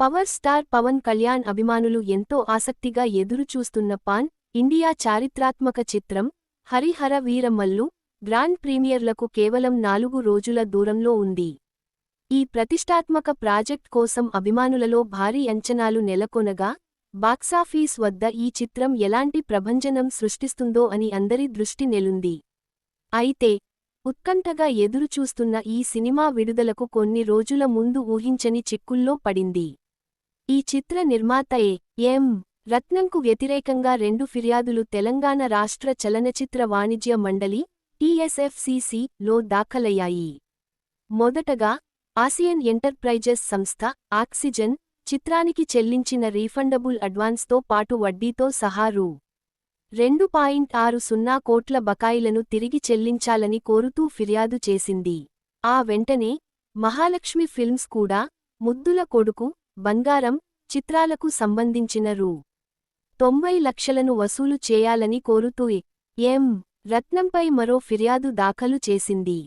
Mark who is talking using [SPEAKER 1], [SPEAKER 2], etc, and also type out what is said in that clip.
[SPEAKER 1] Power star Pawan Kalyan అభిమానులు ఎంతో ఆసక్తిగా ఎదురుచూస్తున్న పాన్ ఇండియా చారిత్రాత్మక చిత్రం హరిహర వీరమల్లు గ్రాండ్ ప్రీమియర్లకు కేవలం నాలుగు రోజుల దూరంలో ఉంది. ఈ ప్రతిష్టాత్మక ప్రాజెక్ట్ కోసం అభిమానులలో భారీ అంచనాలు నెలకొనగా బాక్సాఫీస్ వద్ద ఈ చిత్రం ఎలాంటి ప్రభంజనం సృష్టిస్తుందో అని అందరి దృష్టి నెలుంది. అయితే ఉత్కంఠగా ఎదురుచూస్తున్న ఈ సినిమా విడుదలకు కొన్ని రోజుల ముందు ఊహించని చిక్కుల్లో పడింది. ఈ చిత్ర నిర్మాత ఏ ఎం. రత్నంకు వ్యతిరేకంగా రెండు ఫిర్యాదులు తెలంగాణ రాష్ట్ర చలనచిత్ర వాణిజ్య మండలి టీఎస్ఎఫ్సిసి లో దాఖలయ్యాయి. మొదటగా ఆసియన్ ఎంటర్ప్రైజెస్ సంస్థ ఆక్సిజన్ చిత్రానికి చెల్లించిన రీఫండబుల్ అడ్వాన్స్తో పాటు వడ్డీతో సహా రూ. రెండు పాయింట్ ఆరు సున్నా కోట్ల బకాయిలను తిరిగి చెల్లించాలని కోరుతూ ఫిర్యాదు చేసింది. ఆ వెంటనే మహాలక్ష్మి ఫిల్మ్స్ కూడా ముద్దుల కొడుకు బంగారం చిత్రాలకు సంబంధించిన రూ. తొంభై లక్షలను వసూలు చేయాలని కోరుతూ ఎం. రత్నంపై మరో ఫిర్యాదు దాఖలు చేసింది.